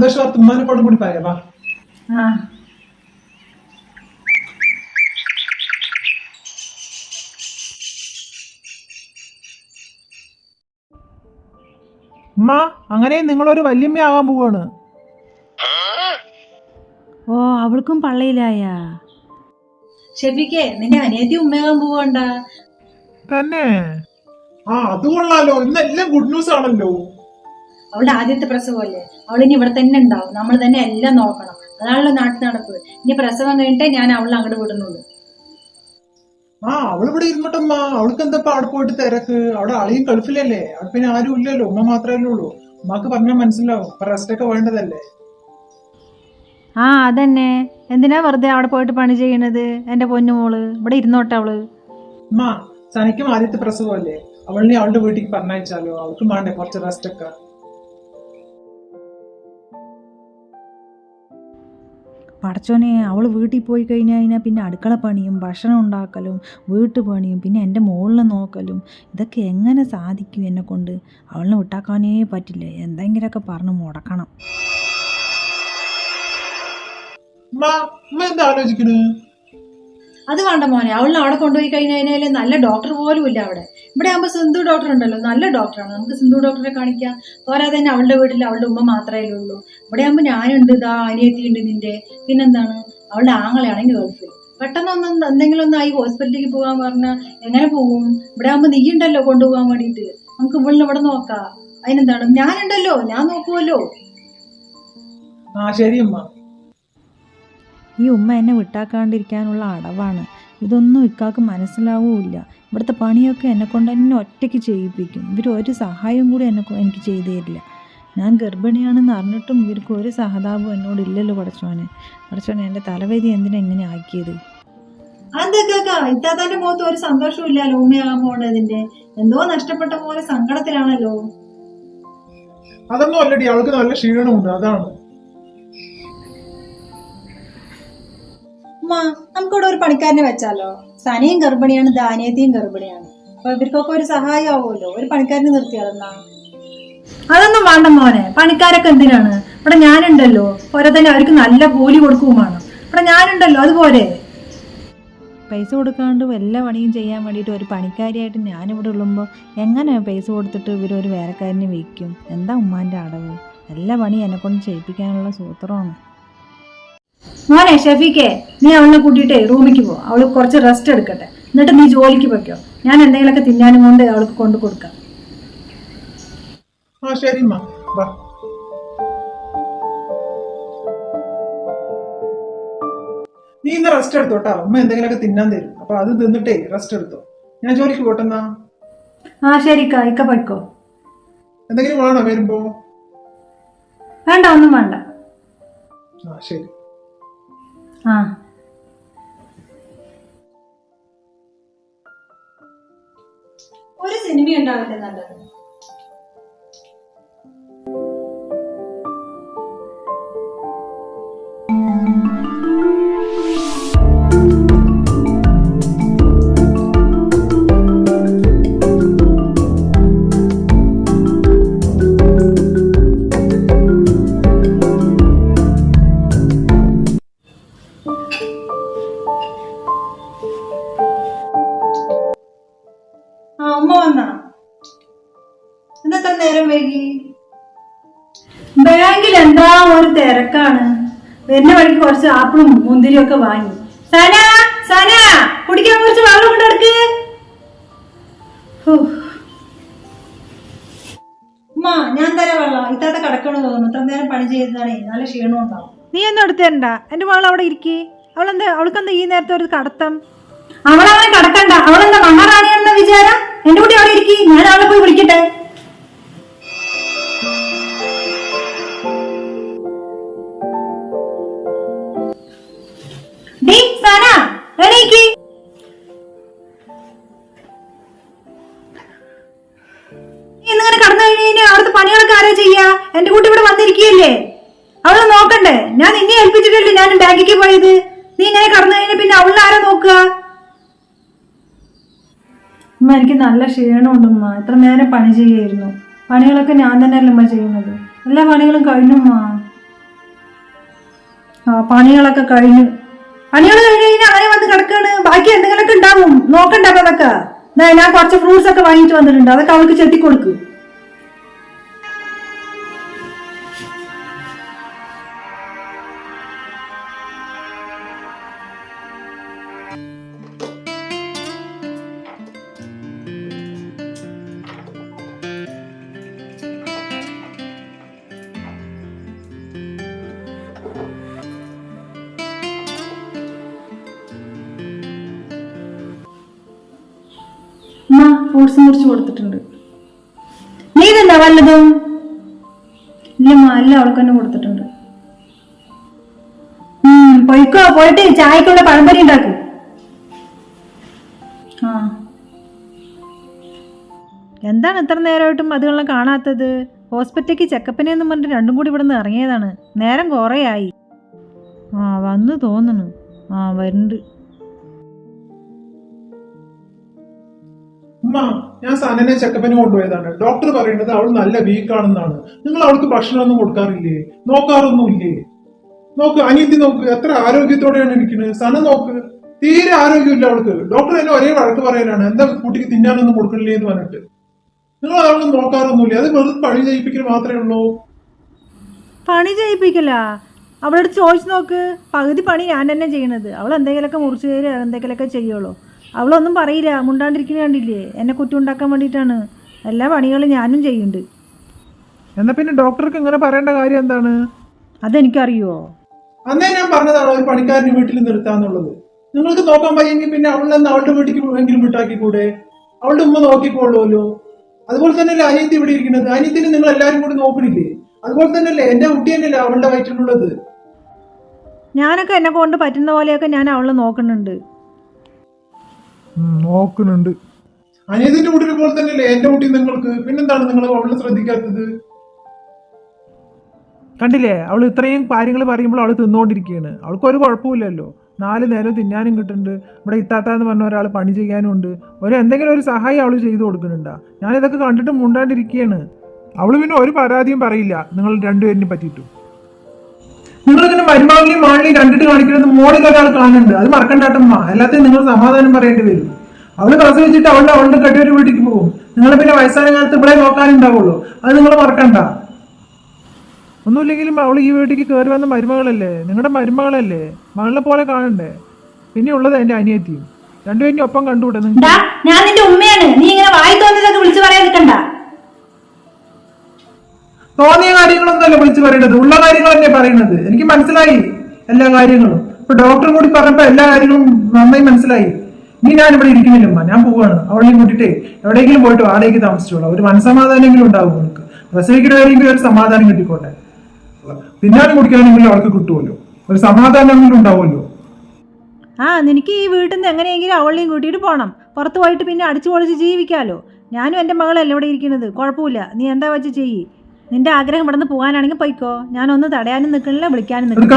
സന്തോഷ വാർത്ത ഉമ്മാനെപ്പോഴും കൂടി പറയാം ഉമ്മ അങ്ങനെ നിങ്ങളൊരു വല്യമ്മയാകാൻ പോവാണ്. ഓ അവൾക്കും പള്ളയിലായ. ഷെഫിക്കെ നിന്റെ അനിയത്തി ഉമ്മയാകാൻ പോവണ്ട? തന്നെ. ആ അത് കൊള്ളാലോ. ഇന്നെല്ലാം ഗുഡ് ന്യൂസ് ആണല്ലോ. അവളുടെ ആദ്യത്തെ പ്രസവമല്ലേ? അവൾ ഇനി ഇവിടെ തന്നെ ഉണ്ടാവും. നമ്മൾ തന്നെ എല്ലാം നോക്കണം. അതാണല്ലോ നാട്ടിൽ നടപ്പ് ഇനി പ്രസവം കഴിഞ്ഞിട്ടേ ഞാൻ അവളെ അങ്ങോട്ട് വിടുന്നുള്ളൂ. ആ അവളിവിടെ ഇരുന്നിട്ടമ്മ. അവൾക്ക് എന്താ അവിടെ പോയിട്ട് തിരക്ക്? അവിടെ അളിയും ഗൾഫിലല്ലേ? അവിടെ പിന്നെ ആരും ഇല്ലല്ലോ. ഉമ്മ മാത്രമല്ലേ ഉള്ളൂ. ഉമ്മക്ക് പറഞ്ഞാൽ മനസ്സിലാവും. ഇപ്പൊ റെസ്റ്റ് ഒക്കെ വേണ്ടതല്ലേ? ആ അതന്നെ. എന്തിനാ വെറുതെ അവിടെ പോയിട്ട് പണി ചെയ്യണത്? എന്റെ പൊന്നുമോൾ ഇവിടെ ഇരുന്നോട്ടെ അവൾ. ഉമ്മ സനിക്കും ആദ്യത്തെ പ്രസവമല്ലേ? അവളിനെ അവളുടെ വീട്ടിൽ പറഞ്ഞയച്ചാലോ? അവൾക്കും വേണ്ടേ കുറച്ച് റെസ്റ്റ് ഒക്കെ? പടച്ചോനെ അവൾ വീട്ടിൽ പോയി കഴിഞ്ഞു കഴിഞ്ഞാൽ പിന്നെ അടുക്കള പണിയും ഭക്ഷണം ഉണ്ടാക്കലും വീട്ടു പണിയും പിന്നെ എന്റെ മോളിനെ നോക്കലും ഇതൊക്കെ എങ്ങനെ സാധിക്കും എന്നെ കൊണ്ട്? അവളിനെ വിട്ടാക്കാനേ പറ്റില്ല. എന്തെങ്കിലുമൊക്കെ പറഞ്ഞ് മുടക്കണം. അത് വേണ്ട മോനെ. അവളിനെ അവിടെ കൊണ്ടുപോയി കഴിഞ്ഞാൽ നല്ല ഡോക്ടർ പോലും ഇല്ല അവിടെ. ഇവിടെ ആകുമ്പോൾ സിന്ധു ഡോക്ടർ ഉണ്ടല്ലോ. നല്ല ഡോക്ടറാണ്. നമുക്ക് സിന്ധു ഡോക്ടറെ കാണിക്കാം. പോരാതെ തന്നെ അവളുടെ വീട്ടിൽ അവളുടെ ഉമ്മ മാത്രമേ ഉള്ളൂ. ഇവിടെ ആകുമ്പോൾ ഞാനുണ്ട് ഇതാ അനിയത്തിയുണ്ട് നിന്റെ. പിന്നെന്താണ്? അവളുടെ ആങ്ങളെയാണെങ്കിൽ ഗൾഫിൽ പെട്ടെന്ന് ഒന്ന് എന്തെങ്കിലും ഒന്ന് ആയി ഹോസ്പിറ്റലിലേക്ക് പോകാൻ പറഞ്ഞാൽ എങ്ങനെ പോകും ഇവിടെ ആകുമ്പോൾ നീ ഉണ്ടല്ലോ കൊണ്ടുപോകാൻ വേണ്ടിട്ട്. നമുക്ക് ഇവളിനെ ഇവിടെ നോക്കാം. അതിനെന്താണ്? ഞാനുണ്ടല്ലോ ഞാൻ നോക്കുമല്ലോ ആ ശരി ഉമ്മ. ഈ ഉമ്മ എന്നെ വിട്ടാക്കാണ്ടിരിക്കാനുള്ള അടവാണ്. ഇതൊന്നും ഇക്കാക്ക് മനസ്സിലാവുമില്ല ഇവിടുത്തെ പണിയൊക്കെ എന്നെ കൊണ്ട് തന്നെ ഒറ്റയ്ക്ക് ചെയ്യിപ്പിക്കും. ഇവർ ഒരു സഹായം കൂടി എന്നെ എനിക്ക് ചെയ്തു തരില്ല. ഞാൻ ഗർഭിണിയാണെന്ന് അറിഞ്ഞിട്ടും ഇവർക്ക് ഒരു സഹതാപം എന്നോട് ഇല്ലല്ലോ പടച്ചോനെ. പടച്ചോനെ എന്റെ തലവേദി എന്തിനാ ഇങ്ങനെ ആക്കിയത്? അതൊക്കെ ഇത്താത്താന്റെ മുഖത്ത് ഒരു സന്തോഷവും ഇല്ലല്ലോ ഉമ്മയാകാൻ എന്തോ നഷ്ടപ്പെട്ട പോലെ സങ്കടത്തിലാണല്ലോ. അതൊന്നും അല്ലടി അവൾക്ക് നല്ല ക്ഷീണമുണ്ട് അതാണ്. ഉമ്മ നമുക്കിവിടെ ഒരു പണിക്കാരനെ വെച്ചാലോ? സനയും ഗർഭിണിയാണ് ദാനിയത്തിയും ഗർഭിണിയാണ്. അപ്പൊ ഇവർക്കൊക്കെ ഒരു സഹായം ആവുമല്ലോ ഒരു പണിക്കാരനെ നിർത്തിയാലെന്നാ അതൊന്നും വേണ്ട മോനെ. പണിക്കാരൊക്കെ എന്തിനാണ്? ഇവിടെ ഞാനുണ്ടല്ലോ. പോരെ തന്നെ അവർക്ക് നല്ല കൂലി കൊടുക്കുമാണ് ഇവിടെ ഞാനുണ്ടല്ലോ. അതുപോലെ പൈസ കൊടുക്കാണ്ട് എല്ലാ പണിയും ചെയ്യാൻ വേണ്ടിയിട്ട് ഒരു പണിക്കാരിയായിട്ട് ഞാനിവിടെ ഉള്ളുമ്പോൾ എങ്ങനെ പൈസ കൊടുത്തിട്ട് ഇവർ ഒരു വേലക്കാരനെ വയ്ക്കും എന്താ ഉമ്മാന്റെ അടവ്? എല്ലാ പണി എന്നെ കൊണ്ട് ചെയ്യിപ്പിക്കാനുള്ള സൂത്രമാണ്. മോനെ ഷെഫിക്കെ നീ അവളെ കൂട്ടിയിട്ടേ റൂമിക്ക് പോ. അവൾ കുറച്ച് റെസ്റ്റ് എടുക്കട്ടെ. എന്നിട്ട് നീ ജോലിക്ക് വെക്കോ ഞാൻ എന്തെങ്കിലുമൊക്കെ തിന്നാനും കൊണ്ട് അവൾക്ക് കൊണ്ടു കൊടുക്കാം. ആ ശരി മാ വാ നീ ഇന്ന് റെസ്റ്റ് എടുത്തോട്ടാ? അമ്മ എന്തെങ്കിലുമൊക്കെ തിന്നാൻ തരും. അപ്പൊ അത് തിന്നിട്ടേ റെസ്റ്റ് എടുത്തോ? ഞാൻ ജോലിക്ക് പോട്ടെന്നാ? ആ ശരി ഇക്ക പൊയ്ക്കോ. എന്തെങ്കിലും വേണോ വരുമ്പോ? വേണ്ട ഒന്നും വേണ്ട. ആ ശരി. ആ. ഒരു സിനിമ ഉണ്ടാവില്ലേ നല്ലത് തിരക്കാണ്. വരുന്ന വഴിക്ക് കുറച്ച് ആപ്പിളും മുന്തിരിയും ഒക്കെ വാങ്ങി. സന സന കുടിക്കാൻ കുറച്ച് വെള്ളം കൊണ്ടെടുക്ക് എടുക്ക് ഞാൻ തരാം വെള്ളം. ഇത്താത്ത കിടക്കണ തോന്നുന്നു. ഇത്ര നേരം പണി ചെയ്തതാണേ. നല്ല ക്ഷീണം ഉണ്ടാവും. നീ ഒന്നും എടുത്തു തരണ്ട എന്റെ മകൾ അവിടെ ഇരിക്കേ. അവളെന്താ അവൾക്കെന്താ ഈ നേരത്തെ ഒരു കടത്തം? അവളവനെ കടക്കണ്ട. അവളെന്താ മഹാറാണിയാണെന്ന വിചാരം? എന്റെ കൂടി അവിടെ ഇരിക്കി. ഞാൻ അവളെ പോയി വിളിക്കട്ടെ? അവിടുത്തെ പണികളൊക്കെ ആരാ ചെയ്യാ? എന്റെ കൂട്ടി ഇവിടെ വന്നിരിക്കുകയല്ലേ? അവളെ നോക്കണ്ടേ? ഞാൻ നിന്നെ ഏൽപ്പിച്ചിട്ടല്ലേ ഞാൻ ബാങ്കിക്ക് പോയത്. നീ ഇങ്ങനെ കടന്നു കഴിഞ്ഞാൽ പിന്നെ അവളെ ആരാ നോക്കുക? ഉമ്മ എനിക്ക് നല്ല ക്ഷീണമുണ്ട് ഉമ്മ. എത്ര നേരം പണി ചെയ്യായിരുന്നു. പണികളൊക്കെ ഞാൻ തന്നെയല്ലേ ഉമ്മ ചെയ്യുന്നത്. എല്ലാ പണികളും കഴിഞ്ഞു ഉമ്മ. ആ പണികളൊക്കെ കഴിഞ്ഞു. പണികൾ കഴിഞ്ഞ് കഴിഞ്ഞാൽ അങ്ങനെ വന്ന് കിടക്കാണ്? ബാക്കി എന്തെങ്കിലുമൊക്കെ ഉണ്ടാവും. നോക്കണ്ട അപ്പൊ അതൊക്കെ? ഞാൻ കുറച്ച് ഫ്രൂട്ട്സ് ഒക്കെ വാങ്ങിയിട്ട് വന്നിട്ടുണ്ട്. അതൊക്കെ അവൾക്ക് ചെത്തി കൊടുക്ക് ഫ്രൂട്ട്സ് മുറിച്ച് കൊടുത്തിട്ടുണ്ട്. നീ ഇതെന്താ വല്ലതും? ഇല്ല എല്ലാം അവൾക്ക് തന്നെ കൊടുത്തിട്ടുണ്ട്. പോയിക്കോ പോയിട്ട് ചായക്കുള്ള പഴംപൊരി ഉണ്ടാക്കും. ആ. എന്താണ് ഇത്ര നേരമായിട്ടും അതുകളെ കാണാത്തത്? ഹോസ്പിറ്റലിലേക്ക് ചെക്കപ്പിനെന്ന് പറഞ്ഞിട്ട് രണ്ടും കൂടി ഇവിടെ നിന്ന് ഇറങ്ങിയതാണ്. നേരം കുറേ ആയി ആ വന്ന് തോന്നുന്നു. ആ വരുന്നുണ്ട്. ഉമ്മ ഞാൻ സനനെ ചെക്കപ്പിന് കൊണ്ടുപോയതാണ്. ഡോക്ടർ പറയുന്നത് അവൾ നല്ല വീക്ക് ആണെന്നാണ്. നിങ്ങൾ അവൾക്ക് ഭക്ഷണമൊന്നും കൊടുക്കാറില്ലേ? നോക്കാറൊന്നുമില്ലേ? നോക്ക് അനിയത്തി നോക്ക് എത്ര ആരോഗ്യത്തോടെയാണ് ഇരിക്കുന്നത് സന നോക്ക്. തീരെ ആരോഗ്യമില്ല അവൾക്ക്. ഡോക്ടർ എന്നെ ഒരേ വഴക്ക് പറയാനാണ് എന്താ കുട്ടിക്ക് തിന്നാനൊന്നും കൊടുക്കണില്ലേ എന്ന് പറഞ്ഞിട്ട്. നിങ്ങൾ അവളെ നോക്കാറൊന്നുമില്ല? അത് വെറുതെ പണി ചെയ്യിപ്പിക്കൽ മാത്രമേ ഉള്ളൂ. പണി ചെയ്യിപ്പിക്കല? അവളോട് ചോദിച്ചു നോക്ക്. പകുതി പണി ഞാൻ തന്നെ ചെയ്യണത്. അവൾ എന്തെങ്കിലുമൊക്കെ മുറിച്ചു തരിക എന്തെങ്കിലുമൊക്കെ ചെയ്യുള്ളൂ. അവളൊന്നും പറയില്ല മുണ്ടാണ്ടിരിക്കുന്ന കണ്ടില്ലേ? എന്നെ കുറ്റം ഉണ്ടാക്കാൻ വേണ്ടിയിട്ടാണ്. എല്ലാ പണികളും ഞാനും ചെയ്യുന്നുണ്ട്. എന്നാ പിന്നെ ഡോക്ടർക്ക് ഇങ്ങനെ പറയേണ്ട കാര്യം എന്താണ്? അതെനിക്കറിയോ? അന്നേ ഞാൻ പറഞ്ഞതാണ് ഒരു പണിക്കാരന് വീട്ടിൽ നിർത്താന്നുള്ളത് നിങ്ങൾക്ക് നോക്കാൻ പയ്യെങ്കിൽ പിന്നെ അവളെന്ന് അവളുടെ വീട്ടിൽ എങ്കിലും വിട്ടാക്കിക്കൂടെ? അവളുടെ ഉമ്മ നോക്കിക്കോളുമല്ലോ അതുപോലെ തന്നെയല്ലേ അനിയത്തി ഇവിടെ ഇരിക്കുന്നത്? അനിയത്തിന് നിങ്ങൾ എല്ലാവരും കൂടി നോക്കണില്ലേ? അതുപോലെ തന്നെയല്ലേ എന്റെ കുട്ടി തന്നെയല്ലേ അവളുടെ വയറ്റിലുള്ളത്? ഞാനൊക്കെ എന്നെ കൊണ്ട് പറ്റുന്ന പോലെയൊക്കെ ഞാൻ അവളെ നോക്കുന്നുണ്ട്. നോക്കുന്നുണ്ട്. അനിയതിന്റെ കൂടെ പോലെ തന്നെയല്ലേ എന്റെ കുട്ടി നിങ്ങൾക്ക്? പിന്നെന്താണ് നിങ്ങൾ അവളെ ശ്രദ്ധിക്കാത്തത്? കണ്ടില്ലേ? അവൾ ഇത്രയും കാര്യങ്ങൾ പറയുമ്പോൾ അവൾ തിന്നുകൊണ്ടിരിക്കുകയാണ് അവൾക്ക് ഒരു കുഴപ്പമില്ലല്ലോ. നാല് നേരം തിന്നാനും കിട്ടുന്നുണ്ട്. ഇവിടെ ഇത്താത്ത എന്ന് പറഞ്ഞ ഒരാൾ പണി ചെയ്യാനും ഉണ്ട്. ഒരു എന്തെങ്കിലും ഒരു സഹായം അവൾ ചെയ്തു കൊടുക്കുന്നുണ്ടാ? ഞാനിതൊക്കെ കണ്ടിട്ട് മുണ്ടാണ്ടിരിക്കുകയാണ്. അവൾ പിന്നെ ഒരു പരാതിയും പറയില്ല. നിങ്ങൾ രണ്ടുപേരിനെ പറ്റിയിട്ടും. നിങ്ങളിങ്ങനെ മരുമകളിലെയും മാളിനെയും കണ്ടിട്ട് കാണിക്കുന്നത് മോളിൽ ഒരാൾ കാണുന്നുണ്ട്. അത് മറക്കണ്ടാട്ടമ്മ. എല്ലാത്തിനും നിങ്ങൾ സമാധാനം പറയേണ്ടി വരും. അവൾ പ്രസവിച്ചിട്ട് അവളുടെ അവളുടെ കെട്ടിയൊരു വീട്ടിലേക്ക് പോകും. നിങ്ങൾ പിന്നെ വയസ്സായ കാലത്ത് ഇവിടെ നോക്കാനുണ്ടാവുള്ളൂ. അത് നിങ്ങൾ മറക്കണ്ട. ഒന്നുമില്ലെങ്കിലും അവൾ ഈ വീട്ടിലേക്ക് കയറി വന്ന മരുമകളല്ലേ? നിങ്ങളുടെ മരുമകളല്ലേ? മകളെ പോലെ കാണണ്ടേ? പിന്നെ ഉള്ളത് എന്റെ അനിയത്തിയും. രണ്ടുപേരും ഒപ്പം കണ്ടുകൂടെ? നിങ്ങൾ ഞാൻ നിന്റെ ഉമ്മയാണ്. നീ ഇങ്ങനെ വായി തോന്നിയതൊക്കെ വിളിച്ചു പറയാൻ നിൽക്കണ്ട തോന്നിയ കാര്യങ്ങളൊന്നുമല്ല വിളിച്ചു പറയുന്നത് ഉള്ള കാര്യങ്ങൾ തന്നെ പറയുന്നത് എനിക്ക് മനസ്സിലായി എല്ലാ കാര്യങ്ങളും. ഇപ്പൊ ഡോക്ടർ കൂടി പറഞ്ഞപ്പോ എല്ലാ കാര്യങ്ങളും നന്നായി മനസ്സിലായി. നീ ഞാൻ ഇവിടെ ഇരിക്കുന്നില്ലമ്മ ഞാൻ പോവാണ്. അവളെയും കൂട്ടിട്ടേ എവിടെയെങ്കിലും പോയിട്ട് വാടകയ്ക്ക് താമസിച്ചോളാം. ഒരു മനസമാധാനമെങ്കിലും ഉണ്ടാവും നമുക്ക് പ്രസവിക്കുന്ന കാര്യമെങ്കിലും ഒരു സമാധാനം കിട്ടിക്കോട്ടെ. പിന്നാലും കുടിക്കാനെങ്കിലും അവൾക്ക് കിട്ടുമല്ലോ. ഒരു സമാധാനമെങ്കിലും ഉണ്ടാവുമല്ലോ. ആ നിനക്ക് ഈ വീട്ടിൽ നിന്ന് എങ്ങനെയെങ്കിലും അവളെയും കൂട്ടിയിട്ട് പോകണം പുറത്തു പോയിട്ട് പിന്നെ അടിച്ചു പൊളിച്ച് ജീവിക്കാമല്ലോ ഞാനും എന്റെ മകളല്ലേ ഇവിടെ ഇരിക്കുന്നത്. കുഴപ്പമില്ല. നീ എന്താ വെച്ച് ചെയ്യ്? നിന്റെ ആഗ്രഹം ഇവിടെ നിന്ന് പോകാനാണെങ്കിൽ പോയിക്കോ. ഞാനൊന്ന് തടയാനും നിൽക്കണില്ല വിളിക്കാനും നിൽക്കണില്ല.